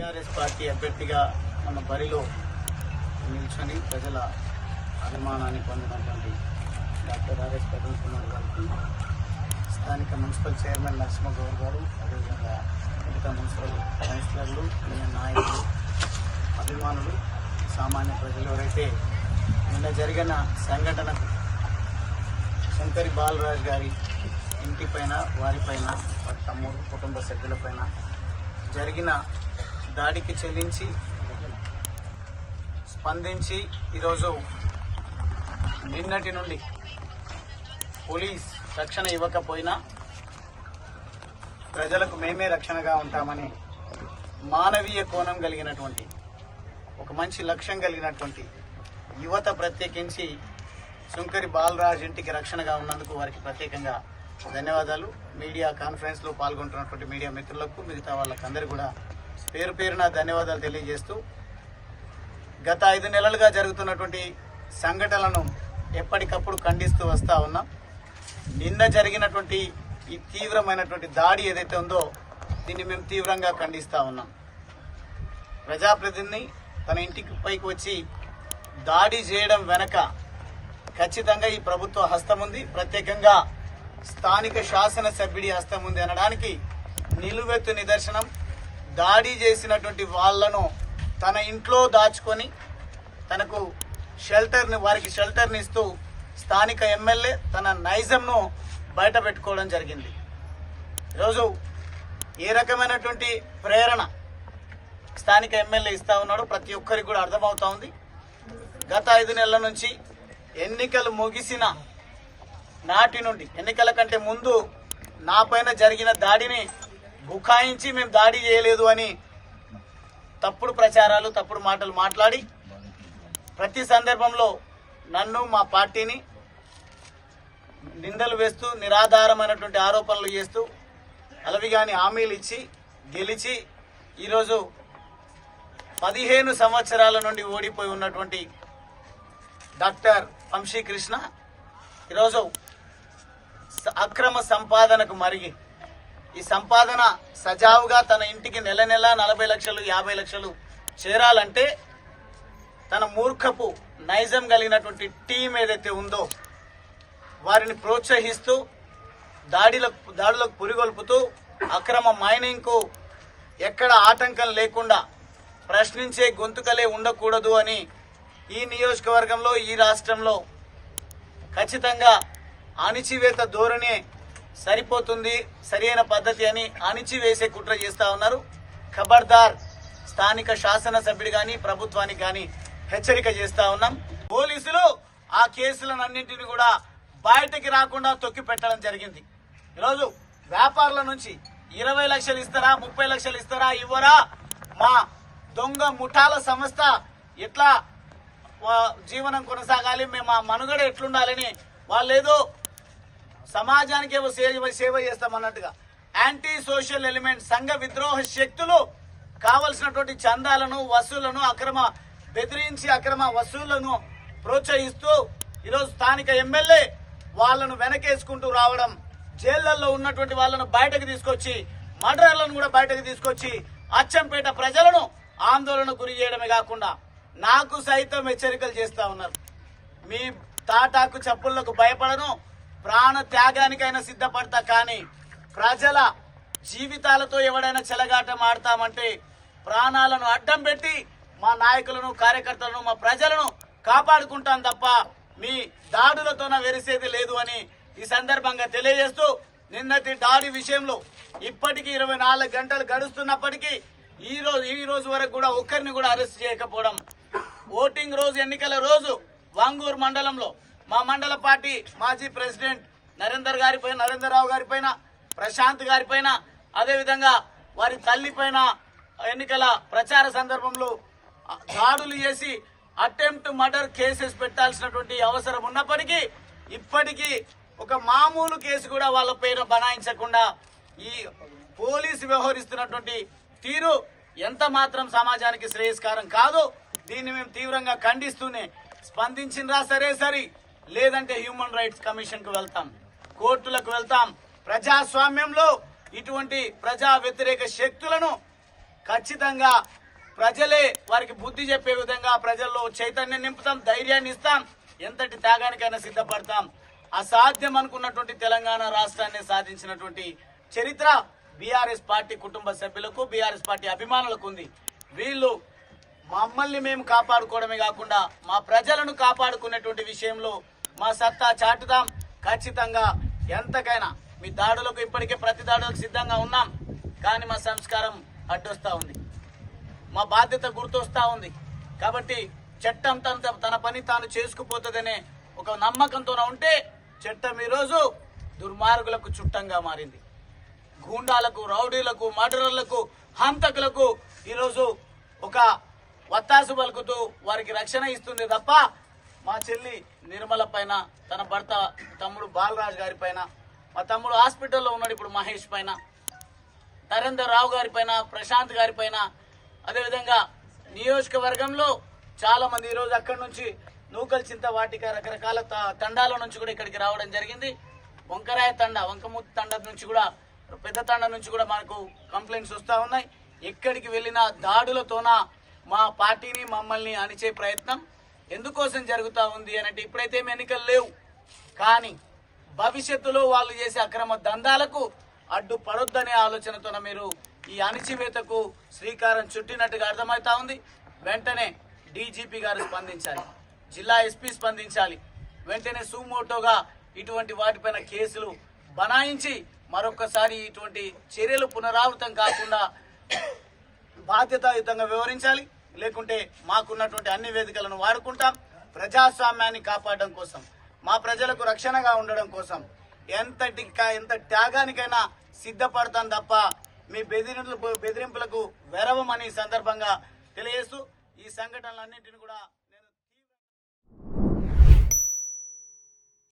TRS party అభ్యర్థిగా మన బరిలో నిల్చొని ప్రజల అభిమానాన్ని పొందినటువంటి డాక్టర్ ఆర్ఎస్ ప్రవీణ్ కుమార్ గారికి స్థానిక మున్సిపల్ చైర్మన్ నరసింహగౌడ్ గారు అదేవిధంగా మిగతా మున్సిపల్ కౌన్సిలర్లు నాయకులు అభిమానులు సామాన్య ప్రజలు ఎవరైతే నిన్న జరిగిన సంఘటనకు శంకరి బాలరాజ్ గారి ఇంటిపైన వారిపైన వారి తమ్ముడు కుటుంబ సభ్యులపైన జరిగిన దాడికి చెల్లించి స్పందించి ఈరోజు నిన్నటి నుండి పోలీస్ రక్షణ ఇవ్వకపోయినా ప్రజలకు మేమే రక్షణగా ఉంటామని మానవీయ కోణం కలిగినటువంటి ఒక మంచి లక్ష్యం కలిగినటువంటి యువత ప్రత్యేకించి శుంకరి బాలరాజ్ ఇంటికి రక్షణగా ఉన్నందుకు వారికి ప్రత్యేకంగా ధన్యవాదాలు. మీడియా కాన్ఫరెన్స్లో పాల్గొంటున్నటువంటి మీడియా మిత్రులకు మిగతా వాళ్ళకందరూ కూడా పేరు పేరున ధన్యవాదాలు తెలియజేస్తూ గత ఐదు నెలలుగా జరుగుతున్నటువంటి సంఘటనలను ఎప్పటికప్పుడు ఖండిస్తూ వస్తూ ఉన్నాం. నిన్న జరిగినటువంటి ఈ తీవ్రమైనటువంటి దాడి ఏదైతే ఉందో దీన్ని మేము తీవ్రంగా ఖండిస్తూ ఉన్నాం. ప్రజాప్రతినిధి తన ఇంటికి పైకి వచ్చి దాడి చేయడం వెనక ఖచ్చితంగా ఈ ప్రభుత్వ హస్తం ఉంది. ప్రత్యేకంగా స్థానిక శాసనసభ్యుడి హస్తం ఉంది అనడానికి నిలువెత్తు నిదర్శనం దాడి చేసినటువంటి వాళ్ళను తన ఇంట్లో దాచుకొని తనకు షెల్టర్ని వారికి షెల్టర్ని ఇస్తూ స్థానిక ఎమ్మెల్యే తన నైజంను బయట పెట్టుకోవడం జరిగింది. ఈరోజు ఏ రకమైనటువంటి ప్రేరణ స్థానిక ఎమ్మెల్యే ఇస్తా ఉన్నాడు ప్రతి ఒక్కరికి కూడా అర్థమవుతా ఉంది. గత ఐదు నెలల నుంచి ఎన్నికలు ముగిసిన నాటి నుండి ఎన్నికల కంటే ముందు నా పైన జరిగిన దాడిని బుకాయించి మేము దాడి చేయలేదు అని తప్పుడు ప్రచారాలు తప్పుడు మాటలు మాట్లాడి ప్రతి సందర్భంలో నన్ను మా పార్టీని నిందలు వేస్తూ నిరాధారమైనటువంటి ఆరోపణలు చేస్తూ అలవిగాని హామీలు ఇచ్చి గెలిచి ఈరోజు పదిహేను సంవత్సరాల నుండి ఓడిపోయి ఉన్నటువంటి డాక్టర్ వంశీకృష్ణ ఈరోజు అక్రమ సంపాదనకు మరిగి ఈ సంపాదన సజావుగా తన ఇంటికి నెల నెల నలభై లక్షలు యాభై లక్షలు చేరాలంటే తన మూర్ఖపు నైజం కలిగినటువంటి టీం ఏదైతే ఉందో వారిని ప్రోత్సహిస్తూ దాడిలకు దాడులకు పురిగొల్పుతూ అక్రమ మైనింగ్కు ఎక్కడ ఆటంకం లేకుండా ప్రశ్నించే గొంతుకలే ఉండకూడదు అని ఈ నియోజకవర్గంలో ఈ రాష్ట్రంలో ఖచ్చితంగా అణిచివేత ధోరణి సరిపోతుంది సరైన పద్ధతి అని అణిచివేసే కుట్ర చేస్తా ఉన్నారు. ఖబర్దార్ స్థానిక శాసనసభ్యుడు కానీ ప్రభుత్వానికి కానీ హెచ్చరిక చేస్తా ఉన్నాం. పోలీసులు ఆ కేసులన్నింటినీ కూడా బయటకి రాకుండా తొక్కి పెట్టడం జరిగింది. ఈరోజు వ్యాపారుల నుంచి ఇరవై లక్షలు ఇస్తారా ముప్పై లక్షలు ఇస్తారా ఇవ్వరా? మా దొంగ ముఠాల సంస్థ ఎట్లా జీవనం కొనసాగాలి మేము మా మనుగడ ఎట్లుండాలని వాళ్ళేదో సమాజానికి ఏవో సేవ సేవ చేస్తామన్నట్టుగా. యాంటీ సోషల్ ఎలిమెంట్ సంఘ విద్రోహ శక్తులు కావలసినటువంటి చందాలను వసూలను అక్రమ బెదిరించి అక్రమ వసూళ్ళను ప్రోత్సహిస్తూ ఈరోజు స్థానిక ఎమ్మెల్యే వాళ్ళను వెనకేసుకుంటూ రావడం జైళ్ళలో ఉన్నటువంటి వాళ్ళను బయటకు తీసుకొచ్చి మర్డర్లను కూడా బయటకు తీసుకొచ్చి అచ్చంపేట ప్రజలను ఆందోళన గురి చేయడమే కాకుండా నాకు సైతం హెచ్చరికలు చేస్తా ఉన్నారు. మీ తాటాకు చప్పుళ్ళకు భయపడను ప్రాణ త్యాగానికైనా సిద్ధపడతా కానీ ప్రజల జీవితాలతో ఎవడైనా చెలగాట ఆడతామంటే ప్రాణాలను అడ్డం పెట్టి మా నాయకులను కార్యకర్తలను మా ప్రజలను కాపాడుకుంటాం తప్ప మీ దాడులతోన వెరిసేది లేదు అని ఈ సందర్భంగా తెలియజేస్తూ నిన్నటి దాడి విషయంలో ఇప్పటికీ ఇరవై నాలుగు గంటలు గడుస్తున్నప్పటికీ ఈ రోజు ఈ రోజు వరకు కూడా ఒక్కరిని కూడా అరెస్ట్ చేయకపోవడం ఓటింగ్ రోజు ఎన్నికల రోజు వాంగూరు మండలంలో మా మండల పార్టీ మాజీ ప్రెసిడెంట్ నరేందర్ గారిపైన నరేందర్ రావు గారిపైన ప్రశాంత్ గారిపైన అదేవిధంగా వారి తల్లి పైన ఎన్నికల ప్రచార సందర్భంలో దాడులు చేసి అటెంప్ట్ మర్డర్ కేసెస్ పెట్టాల్సినటువంటి అవసరం ఉన్నప్పటికీ ఇప్పటికీ ఒక మామూలు కేసు కూడా వాళ్ళ పేరు బనాయించకుండా ఈ పోలీసు వ్యవహరిస్తున్నటువంటి తీరు ఎంత మాత్రం సమాజానికి శ్రేయస్కారం కాదు దీన్ని మేము తీవ్రంగా ఖండిస్తూనే స్పందించినరా సరే సరే. లేదంటే హ్యూమన్ రైట్స్ కమిషన్కు వెళ్తాం. కోర్టులకు వెళ్తాం. ప్రజాస్వామ్యంలో ఇటువంటి ప్రజా వ్యతిరేక శక్తులను ఖచ్చితంగా ప్రజలే వారికి బుద్ధి చెప్పే విధంగా ప్రజల్లో చైతన్యం నింపుతాం ధైర్యాన్ని ఇస్తాం ఎంతటి త్యాగానికైనా సిద్ధపడతాం. అసాధ్యం అనుకున్నటువంటి తెలంగాణ రాష్ట్రాన్ని సాధించినటువంటి చరిత్ర బీఆర్ఎస్ పార్టీ కుటుంబ సభ్యులకు బీఆర్ఎస్ పార్టీ అభిమానులకు ఉంది. వీళ్ళు మమ్మల్ని మేము కాపాడుకోవడమే కాకుండా మా ప్రజలను కాపాడుకునేటువంటి విషయంలో మా సత్తా చాటుదాం. ఖచ్చితంగా ఎంతకైనా మీ దాడులకు ఇప్పటికే ప్రతి దాడులకు సిద్ధంగా ఉన్నాం. కానీ మా సంస్కారం అడ్డొస్తూ ఉంది. మా బాధ్యత గుర్తొస్తా ఉంది. కాబట్టి చట్టం తన తన పని తాను చేసుకుపోతుందనే ఒక నమ్మకంతో ఉంటే చట్టం ఈరోజు దుర్మార్గులకు చుట్టంగా మారింది. గూండాలకు రౌడీలకు మర్డర్లకు హంతకులకు ఈరోజు ఒక వత్తాసు పలుకుతూ వారికి రక్షణ ఇస్తుంది తప్ప మా చెల్లి నిర్మల పైన తన భర్త తమ్ముడు బాలరాజు గారి పైన మా తమ్ముడు హాస్పిటల్లో ఉన్నాడు ఇప్పుడు మహేష్ పైన నరేందర్ రావు గారి పైన ప్రశాంత్ గారి పైన. అదేవిధంగా నియోజకవర్గంలో చాలా మంది ఈరోజు అక్కడి నుంచి నూకల్ చింత వాటిక రకరకాల త- తండాల నుంచి కూడా ఇక్కడికి రావడం జరిగింది. వంకరాయ తండ వంకమూర్తి తండ నుంచి కూడా పెద్ద తండ నుంచి కూడా మనకు కంప్లైంట్స్ వస్తూ ఉన్నాయి. ఎక్కడికి వెళ్ళినా దాడులతోన మా పార్టీని మమ్మల్ని అణిచే ప్రయత్నం. ఎందుకోసం జరుగుతూ ఉంది అనంటే ఇప్పుడైతే ఏం ఎన్నికలు లేవు. కానీ భవిష్యత్తులో వాళ్ళు చేసే అక్రమ దందాలకు అడ్డు పడొద్దనే ఆలోచనతోన మీరు ఈ అణిచివేతకు శ్రీకారం చుట్టినట్టుగా అర్థమవుతా ఉంది. వెంటనే డీజీపీ గారు స్పందించాలి. జిల్లా ఎస్పీ స్పందించాలి. వెంటనే సుమోటోగా ఇటువంటి వాటిపైన కేసులు బనాయించి మరొకసారి ఇటువంటి చర్యలు పునరావృతం కాకుండా బాధ్యతాయుతంగా వివరించాలి లేకుంటే మాకున్నటువంటి అన్ని వేదికలను వాడుకుంటాం. ప్రజాస్వామ్యాన్ని కాపాడడం కోసం మా ప్రజలకు రక్షణగా ఉండడం కోసం ఎంతటి ఎంత త్యాగానికైనా సిద్ధపడతాం తప్ప మీ బెదిరింపులకు బెదిరింపులకు వెరవమని సందర్భంగా తెలియజేస్తూ ఈ సంఘటనలన్నింటిని కూడా